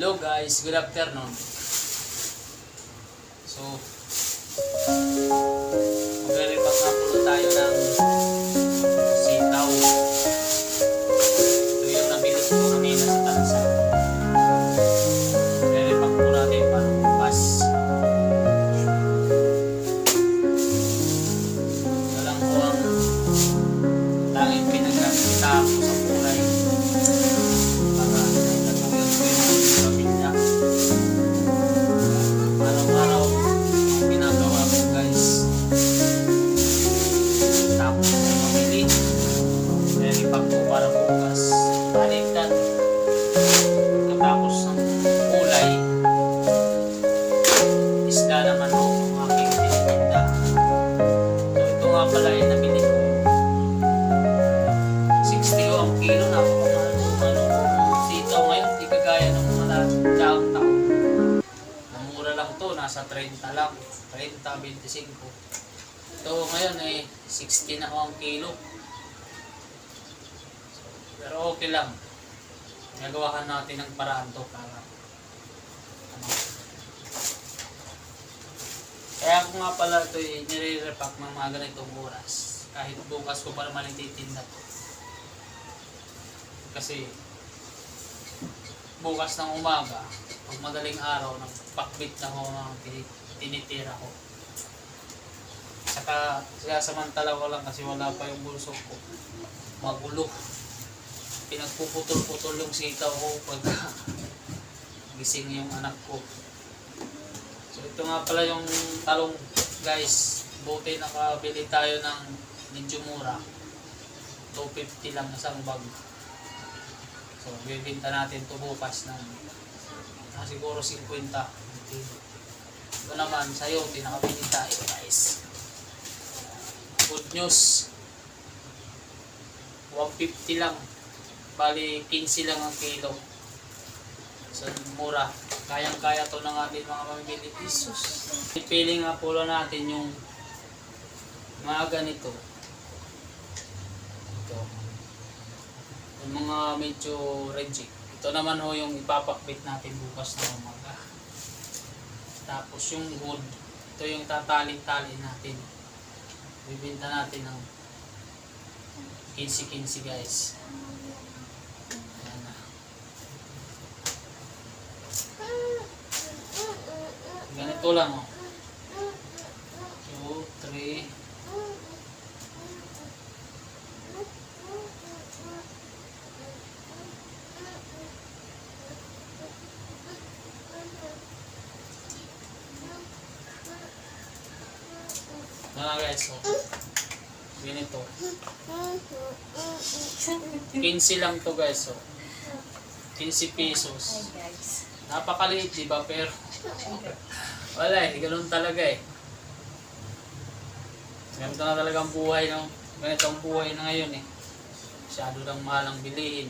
Hello guys, good afternoon. So, nasa 30 lang, 30, 25. Ito ngayon eh, 60 na ang kilo. Pero okay lang. Nagawahan natin ng paraan to para ano. Kaya ako nga pala ito eh, nire-repack ng mga ganitong oras. Kahit bukas ko pa naman ititinda to. Kasi bukas ng umaga, pag madaling araw, nagpakbit na ho tini- tinitira ko. Saka sinasamantala ko lang kasi wala pa yung bulso ko. Magulo. Pinagpuputol-putol yung sitaw ko pag gising yung anak ko. So ito nga pala yung talong guys. Buti nakabili tayo ng medyo mura. 250 lang isang bag. So, bibinta natin ito bukas ng ah, siguro 50. Ito naman, sa'yo, tinakabili tayo guys. Good news. 150 lang. Bali, 15 lang ang kilo. So, mura. Kayang-kaya to ng ating mga mamimili. Jesus. Ipili nga po natin yung mga ganito. Ito yung mga medyo reject. Ito naman ho yung ipapakbit natin bukas na umaga. Tapos yung wood, ito yung tatali-tali natin. Bibinta natin ng 15-15 guys. Ayan na. Ganito lang oh. 2, 3, Mga guys, oh. Ganito. 15 lang to guys, oh. 15 pesos. Napakaliit, di ba? Pero, wala eh. Ganun talaga eh. Ganito na talaga ang buhay, no? Ganito ang buhay na ngayon eh. Masyado lang mahal ang bilihin.